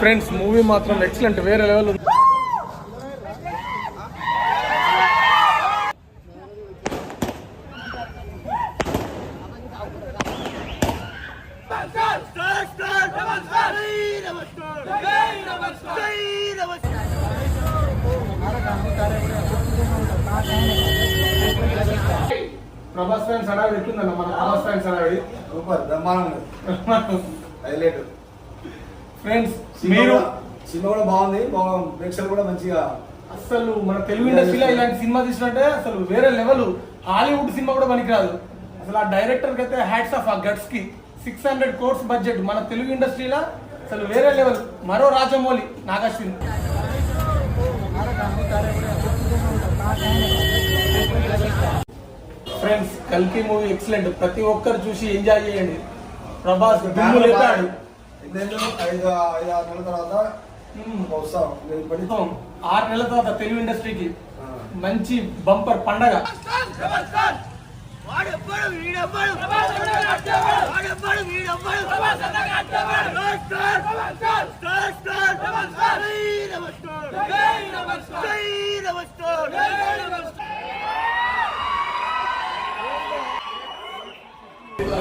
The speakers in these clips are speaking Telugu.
ఫ్రెండ్స్ మూవీ మాత్రం ఎక్సలెంట్ వేరే లెవెల్ ఉంది. ప్రభాస్ ఫ్యాన్స్ అడావిడి ఎట్లుందన్న మన ప్రభాస్ ఫ్యాన్స్ అడావిడి సూపర్. బ్రహ్మాండం హైలైట్. ఫ్రెండ్స్ మీరు సినిమా కూడా బాగుంది. బాగుంది ప్రేక్షకులు కూడా మంచిగా అసలు మన తెలుగు ఇండస్ట్రీలో ఇలాంటి సినిమా తీసినట్టే అసలు వేరే లెవెల్ హాలీవుడ్ సినిమా కూడా పనికిరాదు. అసలు ఆ డైరెక్టర్కి అయితే హ్యాట్స్ ఆఫ్ ఆ గట్స్కి. సిక్స్ హండ్రెడ్ కోర్స్ బడ్జెట్ మన తెలుగు ఇండస్ట్రీలో అసలు వేరే లెవెల్ మరో రాజమౌళి నాగాశ్విన్ ఫ్రెండ్స్ కల్కి మూవీ ఎక్సలెంట్ ప్రతి ఒక్కరు చూసి ఎంజాయ్ చేయండి. ప్రభాస్ దుమ్ము లేపాడు. ఎన్నెన్నో ఐదు ఐదు ఆరు నెలల తర్వాత మొత్తం ఆరు నెలల తర్వాత తెలుగు ఇండస్ట్రీకి. మంచి బంపర్ పండగ.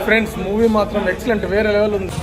ఫ్రెండ్స్ మూవీ మాత్రం ఎక్సలెంట్ వేరే లెవెల్ ఉంది.